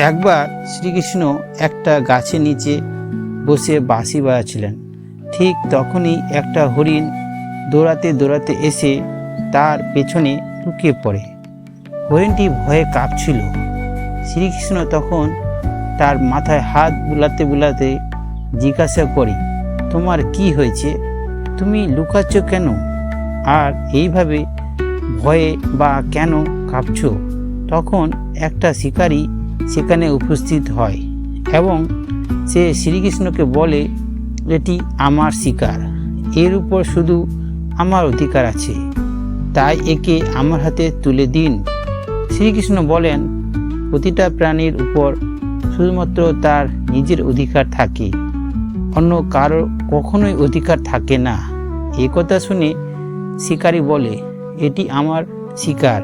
একবার শ্রীকৃষ্ণ একটা গাছের নিচে বসে বাঁশি বাজাচ্ছিলেন। ঠিক তখনই একটা হরিণ দৌড়াতে দৌড়াতে এসে তার পেছনে লুকিয়ে পড়ে। হরিণটি ভয়ে কাঁপছিল। শ্রীকৃষ্ণ তখন তার মাথায় হাত বুলাতে বুলাতে জিজ্ঞাসা করি, তোমার কি হয়েছে? তুমি লুকাচ্ছ কেন? আর এইভাবে ভয়ে বা কেন কাঁপছ? তখন একটা শিকারী সেখানে উপস্থিত হয় এবং সে শ্রীকৃষ্ণকে বলে, এটি আমার শিকার। এর উপর শুধু আমার অধিকার আছে। তাই একে আমার হাতে তুলে দিন। শ্রীকৃষ্ণ বলেন, প্রতিটা প্রাণীর উপর শুধুমাত্র তার নিজের অধিকার থাকে। অন্য কারও কখনোই অধিকার থাকে না। এ কথা শুনে শিকারী বলে, এটি আমার শিকার।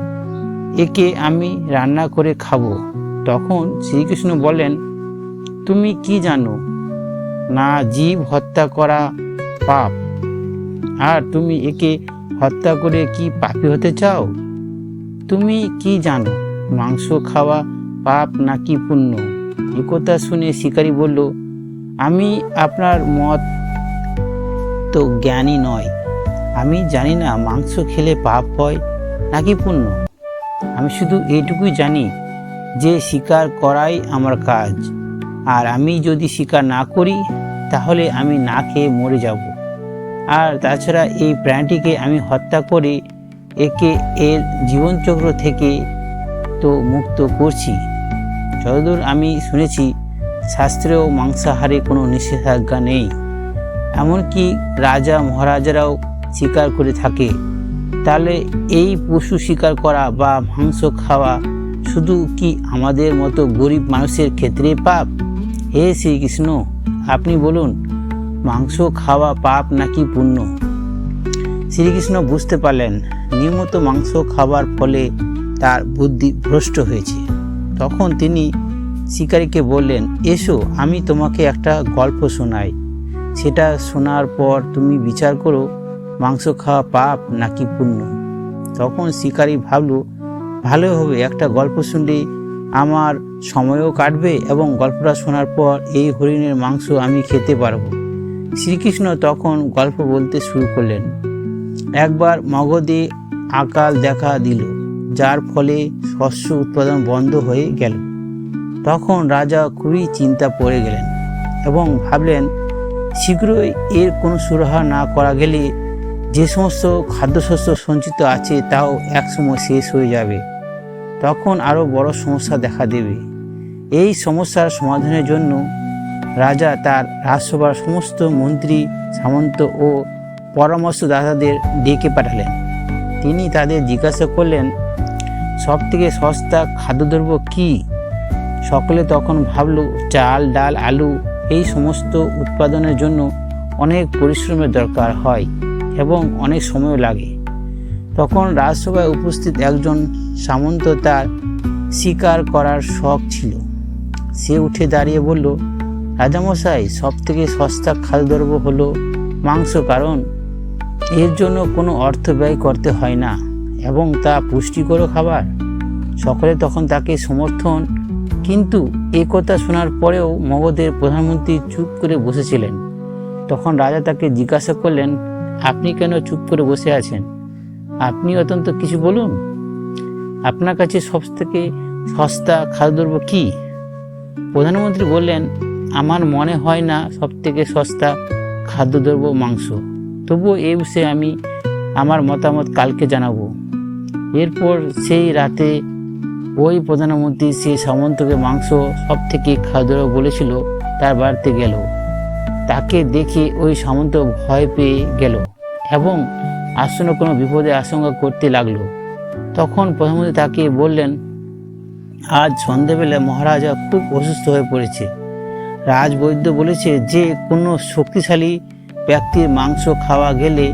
একে আমি রান্না করে খাব। তখন শ্রীকৃষ্ণ বলেন, তুমি কি জানো? না জীব হত্যা করা পাপ। আর তুমি একে হত্যা করে কি পাপী হতে চাও? তুমি কি জানো? মাংস খাওয়া পাপ নাকি পুণ্য? একথা শুনে শিকারী বলল, আমি আপনার মত তো জ্ঞানী নয়। আমি জানি না মাংস খেলে পাপ হয় নাকি পুণ্য। আমি শুধু এইটুকুই জানি যে স্বীকার করাই আমার কাজ। আর আমি যদি স্বীকার না করি, তাহলে আমি না খেয়ে মরে যাব। আর তাছাড়া এই প্রাণীটিকে আমি হত্যা করে একে এর জীবনচক্র থেকে তো মুক্ত করছি। যতদূর আমি শুনেছি, শাস্ত্রেও মাংসাহারে কোনো নিষেধাজ্ঞা নেই। এমনকি রাজা মহারাজারাও শিকার করে থাকে। তাহলে এই পশু শিকার করা বা মাংস খাওয়া শুধু কি আমাদের মতো গরিব মানুষের ক্ষেত্রে পাপ? হে শ্রীকৃষ্ণ, আপনি বলুন, মাংস খাওয়া পাপ নাকি পুণ্য? শ্রীকৃষ্ণ বুঝতে পারলেন, নিয়মিত মাংস খাওয়ার ফলে তার বুদ্ধি ভ্রষ্ট হয়েছে। তখন তিনি শিকারীকে বললেন, এসো, আমি তোমাকে একটা গল্প শোনাই। সেটা শোনার পর তুমি বিচার করো, মাংস খাওয়া পাপ নাকি পুণ্য? তখন শিকারী ভাবলো ভালো হবে, একটা গল্প শুনলে আমার সময়ও কাটবে এবং গল্পটা শোনার পর এই হরিণের মাংস আমি খেতে পারব। শ্রীকৃষ্ণ তখন গল্প বলতে শুরু করলেন। একবার মগধে আকাল দেখা দিল, যার ফলে শস্য উৎপাদন বন্ধ হয়ে গেল। তখন রাজা খুবই চিন্তা পড়ে গেলেন এবং ভাবলেন, শীঘ্রই এর কোনো সুরাহা না করা গেলে যে সমস্ত খাদ্যশস্য সঞ্চিত আছে তাও একসময় শেষ হয়ে যাবে। তখন আরও বড় সমস্যা দেখা দেবে। এই সমস্যার সমাধানের জন্য রাজা তার রাজসভার সমস্ত মন্ত্রী, সামন্ত ও পরামর্শদাতাদের ডেকে পাঠালেন। তিনি তাদের জিজ্ঞাসা করলেন সব থেকে সস্তা খাদ্যদ্রব্য কী? সকলে তখন ভাবল, চাল, ডাল, আলু, এই সমস্ত উৎপাদনের জন্য অনেক পরিশ্রমের দরকার হয় এবং অনেক সময় লাগে। তখন রাজসভায় উপস্থিত একজন সামন্ত তার শিকার করার শখ ছিল। সে উঠে দাঁড়িয়ে বলল, রাজামশাই সব থেকে সস্তা খাদ্যদ্রব্য হলো মাংস, কারণ এর জন্য কোনো অর্থ ব্যয় করতে হয় না এবং তা পুষ্টিকর খাবার। সকলে তখন তাকে সমর্থন, কিন্তু এ কথা শোনার পরেও মগধের প্রধানমন্ত্রী চুপ করে বসেছিলেন। তখন রাজা তাকে জিজ্ঞাসা করলেন, আপনি কেন চুপ করে বসে আছেন? আপনি অত্যন্ত কিছু বলুন। আপনার কাছে সব থেকে সস্তা খাদ্যদ্রব্য কী? প্রধানমন্ত্রী বললেন, আমার মনে হয় না সব থেকে সস্তা খাদ্যদ্রব্য মাংস। তবুও এই বিষয়ে আমি আমার মতামত কালকে জানাব। এরপর সেই রাতে ওই প্রধানমন্ত্রী সেই সামন্তকে মাংস সব থেকে খাদ্যদ্রব্য বলেছিল, তার বাড়িতে গেল। তাকে দেখে ওই সামন্ত ভয় পেয়ে গেল এবং আসন্ন কোনো বিপদে আশঙ্কা করতে লাগল। তখন প্রধানমন্ত্রী তাকে বললেন, আজ সন্ধেবেলা মহারাজা খুব অসুস্থ হয়ে পড়েছে। রাজবৈদ্য বলেছে যে, কোনো শক্তিশালী ব্যক্তির মাংস খাওয়া গেলে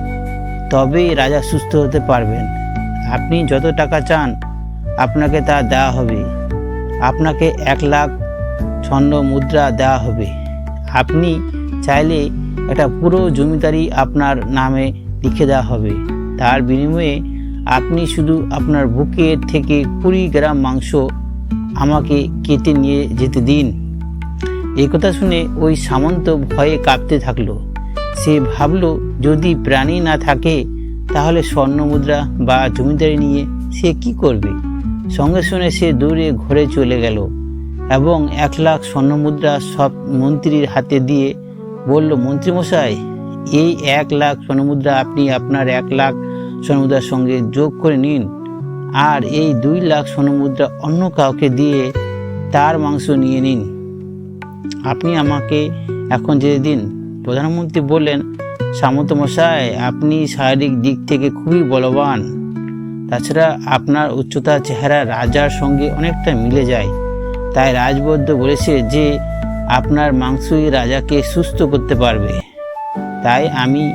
তবেই রাজা সুস্থ হতে পারবেন। আপনি যত টাকা চান, আপনাকে তা দেওয়া হবে। আপনাকে এক লাখ স্বর্ণ মুদ্রা দেওয়া হবে। আপনি চাইলে একটা পুরো জমিদারি আপনার নামে লিখে দেওয়া হবে। তার বিনিময়ে আপনি শুধু আপনার বুকের থেকে কুড়ি গ্রাম মাংস আমাকে কেটে নিয়ে যেতে দিন। এই কথা শুনে ওই সামন্ত ভয়ে কাঁপতে থাকল। সে ভাবলো, যদি প্রাণী না থাকে, তাহলে স্বর্ণ মুদ্রা বা জমিদারি নিয়ে সে কি করবে? সঙ্গে সঙ্গে সে দূরে ঘরে চলে গেল এবং এক লাখ স্বর্ণমুদ্রা সব মন্ত্রীর হাতে দিয়ে বলল, মন্ত্রীমশাই এই এক লাখ স্বর্ণমুদ্রা আপনি আপনার এক লাখ স্বর্ণমুদ্রার সঙ্গে যোগ করে নিন। আর এই দুই লাখ স্বর্ণমুদ্রা অন্য কাউকে দিয়ে তার মাংস নিয়ে নিন। আপনি আমাকে এখন যেতে দিন প্রধানমন্ত্রী বললেন, সামন্ত মশাই, আপনি শারীরিক দিক থেকে খুবই বলবান। তাছাড়া আপনার উচ্চতা চেহারা রাজার সঙ্গে অনেকটা মিলে যায়। তাই রাজবৈদ্য বলেছে যে, আপনার মাংসই রাজাকে সুস্থ করতে পারবে। তাই আমি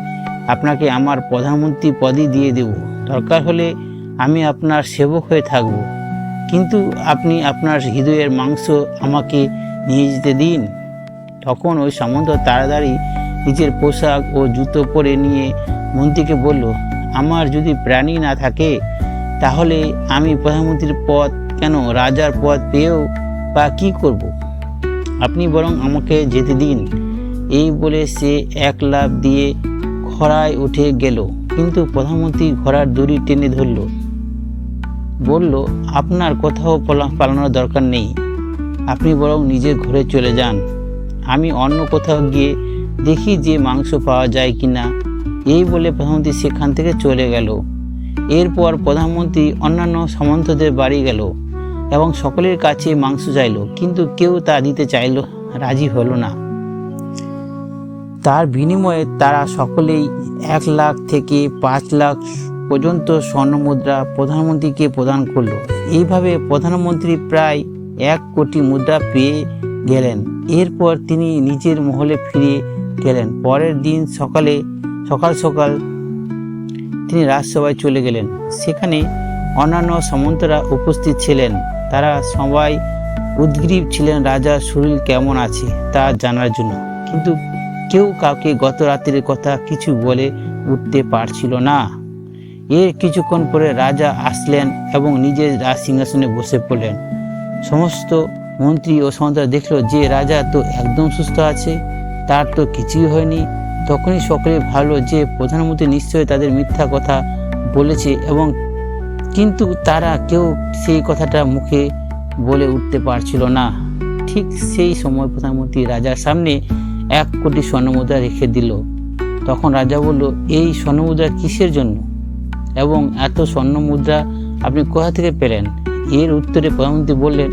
আপনাকে আমার প্রধানমন্ত্রী পদই দিয়ে দেব। দরকার হলে আমি আপনার সেবক হয়ে থাকব। কিন্তু আপনি আপনার হৃদয়ের মাংস আমাকে নিয়ে যেতে দিন। তখন ওই সামন্ত তাড়াতাড়ি নিজের পোশাক ও জুতো পরে নিয়ে মন্ত্রীকে বলল, আমার যদি প্রাণী না থাকে, তাহলে আমি প্রধানমন্ত্রীর পদ কেন, রাজার পদ পেয়েও বা কী করব। আপনি বরং আমাকে যেতে দিন। এই বলে সে এক লাভ দিয়ে খরায় উঠে গেল। কিন্তু প্রধানমন্ত্রী ঘোড়ার দড়ি টেনে ধরল। বলল, আপনার কোথাও পলা- পালানোর দরকার নেই। আপনি বরং নিজের ঘরে চলে যান। আমি অন্য কোথাও গিয়ে দেখি যে মাংস পাওয়া যায় কি না এই বলে প্রধানমন্ত্রী সেখান থেকে চলে গেল। এরপর প্রধানমন্ত্রী অন্যান্য সামন্তদের বাড়ি গেল এবং সকলের কাছে মাংস চাইল। কিন্তু কেউ তা দিতে চাইল রাজি হলো না। তার বিনিময়ে তারা সকলেই এক লাখ থেকে পাঁচ লাখ পর্যন্ত স্বর্ণমুদ্রা প্রধানমন্ত্রীকে প্রদান করল। এইভাবে প্রধানমন্ত্রী প্রায় এক কোটি মুদ্রা পেয়ে গেলেন। এরপর তিনি নিজের মহলে ফিরে গেলেন। পরের দিন সকালে, সকাল সকাল তিনি রাজসভায় চলে গেলেন। সেখানে অন্যান্য সামন্তরা উপস্থিত ছিলেন। তারা সবাই উদ্গ্রীব ছিলেন রাজার শরীর কেমন আছে? তা জানার জন্য। কিন্তু কেউ কাউকে গত রাত্রির কথা কিছু বলে উঠতে পারছিল না। এর কিছুক্ষণ পরে রাজা আসলেন এবং নিজের রাজ সিংহাসনে বসে পড়লেন। সমস্ত মন্ত্রী ও সামন্তরা দেখল যে রাজা তো একদম সুস্থ আছে, তার তো কিছুই হয়নি। তখনই সকলে ভাবলো যে প্রধানমন্ত্রী নিশ্চয়ই তাদের মিথ্যা কথা বলেছে এবং কিন্তু তারা কেউ সেই কথাটা মুখে বলে উঠতে পারছিল না। ঠিক সেই সময় প্রধানমন্ত্রী রাজার সামনে এক কোটি স্বর্ণমুদ্রা রেখে দিল। তখন রাজা বলল, এই স্বর্ণমুদ্রা কিসের জন্য? এবং এত স্বর্ণমুদ্রা আপনি কোথা থেকে পেলেন? এর উত্তরে প্রধানমন্ত্রী বললেন,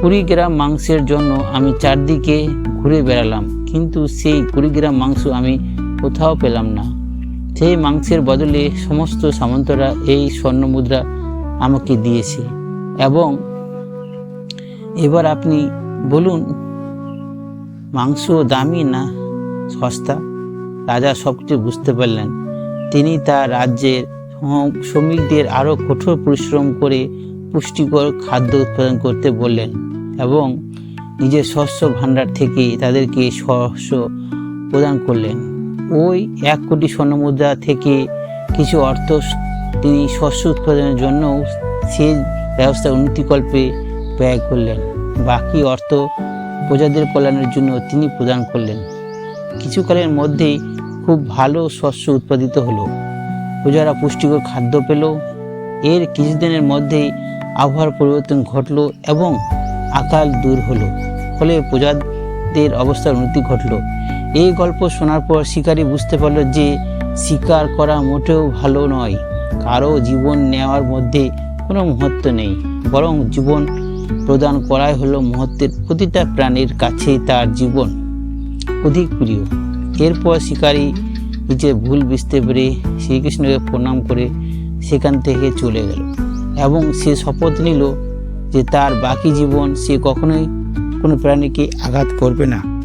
কুড়ি গ্রাম মাংসের জন্য আমি চারদিকে ঘুরে বেড়ালাম, কিন্তু সেই কুড়ি গ্রাম মাংস আমি কোথাও পেলাম না। সেই মাংসের বদলে সমস্ত সামন্তরা এই স্বর্ণ মুদ্রা আমাকে দিয়েছে। এবং এবার আপনি বলুন মাংস দামি না, সস্তা? রাজা সব কিছু বুঝতে পারলেন। তিনি তার রাজ্যের শ্রমিকদের আরও কঠোর পরিশ্রম করে পুষ্টিকর খাদ্য উৎপাদন করতে বললেন এবং নিজের শস্য ভাণ্ডার থেকে তাদেরকে শস্য প্রদান করলেন। ওই এক কোটি স্বর্ণমুদ্রা থেকে কিছু অর্থ তিনি শস্য উৎপাদনের জন্য সেচ ব্যবস্থা উন্নতিকল্পে ব্যয় করলেন। বাকি অর্থ প্রজাদের কল্যাণের জন্য তিনি প্রদান করলেন। কিছুকালের মধ্যেই খুব ভালো শস্য উৎপাদিত হলো। প্রজারা পুষ্টিকর খাদ্য পেল। এর কিছুদিনের মধ্যেই আবহাওয়ার পরিবর্তন ঘটলো এবং আকাল দূর হলো। ফলে প্রজাদের অবস্থার উন্নতি ঘটলো। এই গল্প শোনার পর শিকারী বুঝতে পারল যে শিকার করা মোটেও ভালো নয়। কারও জীবন নেওয়ার মধ্যে কোনো মহত্ব নেই, বরং জীবন প্রদান করাই হলো মহত্বের প্রতিটা প্রাণীর কাছেই তার জীবন। অধিক প্রিয়। এরপর শিকারী নিজের ভুল বুঝতে পেরে শ্রীকৃষ্ণকে প্রণাম করে সেখান থেকে চলে গেল এবং সে শপথ নিল যে তার বাকি জীবন সে কখনোই কোনো প্রাণীকে আঘাত করবে না।